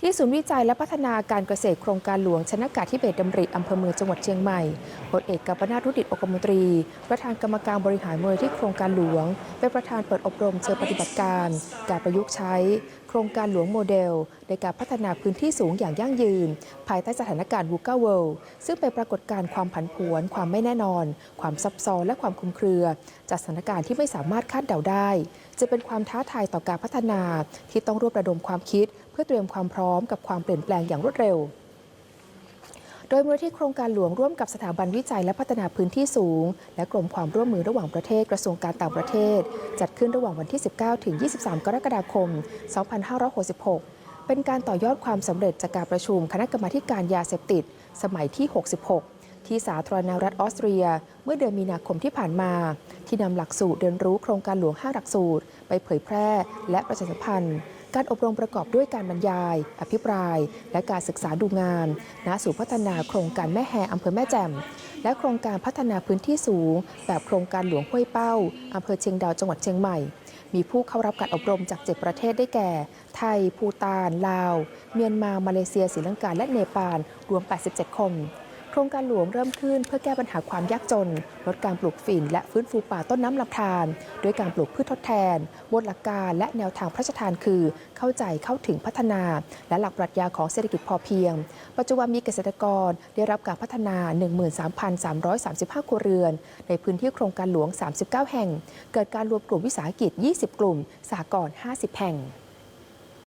ที่ศูนย์วิจัยและพัฒนาการเกษตรโครงการหลวงชนะกาธิเบศรดำริอำเภอเมืองจังหวัดเชียงใหม่พลเอกกัปนาถรุดิตอกมนตรี ประธานกรรมการบริหารมูลที่โครงการหลวง เป็นประธานเปิดอบรมเชิงปฏิบัติการ การประยุกต์ใช้ โครงการหลวงโมเดล ในการพัฒนาพื้นที่สูงอย่างยั่งยืน ภายใต้สถานการณ์วูกาเวลซึ่งเป็นปรากฏการณ์ความผันผวน ความไม่แน่นอน ความซับซ้อนและความคลุมเครือจากสถานการณ์ที่ไม่สามารถคาดเดาได้ จะเป็นความท้าทายต่อการพัฒนา ที่ต้องรวบระดมความคิด เพื่อเตรียมความพร้อมกับความเปลี่ยนแปลงอย่างรวดเร็วโดยมูลที่โครงการหลวงร่วมกับสถาบันวิจัยและพัฒนาพื้นที่สูง และกรมความร่วมมือระหว่างประเทศกระทรวงการต่างประเทศ จัดขึ้นระหว่างวันที่ 19 ถึง 23 กรกฎาคม 2566 เป็นการต่อยอดความสำเร็จจากการประชุมคณะกรรมาการยาเสพติด สมัยที่ 66 ที่สาธารณรัฐออสเตรีย เมื่อเดือนมีนาคมที่ผ่านมา ที่นำหลักสูตรเรียนรู้โครงการหลวง 5 หลักสูตร ไปเผยแพร่และประชาสัมพันธ์ การอบรมประกอบด้วยการบรรยาย อภิปราย และการศึกษาดูงานณศูนย์พัฒนาโครงการแม่แฮอำเภอแม่แจ่มและโครงการพัฒนาพื้นที่สูง แบบโครงการหลวงห้วยเป้าอำเภอเชียงดาวจังหวัดเชียงใหม่มีผู้เข้ารับการอบรมจาก 7 ประเทศได้แก่ ไทย ภูตาน ลาว เมียนมา มาเลเซียศรีลังกา และเนปาล รวม 87 คน ครงการหลวงเริ่มขึ้นเพื่อแก้ปัญหาความยากจน ลดการปลูกฝิ่น และฟื้นฟูป่าต้นน้ำลำธารด้วยการปลูกพืชทดแทน บนหลักการและแนวทางพระราชทานคือ เข้าใจเข้าถึงพัฒนา และหลักปรัชญาของเศรษฐกิจพอเพียง ปัจจุบันมีเกษตรกรได้รับการพัฒนา 13,335 ครัวเรือน ในพื้นที่โครงการหลวง 39 แห่ง เกิดการรวมกลุ่มวิสาหกิจ 20 กลุ่มสหกรณ์50 แห่ง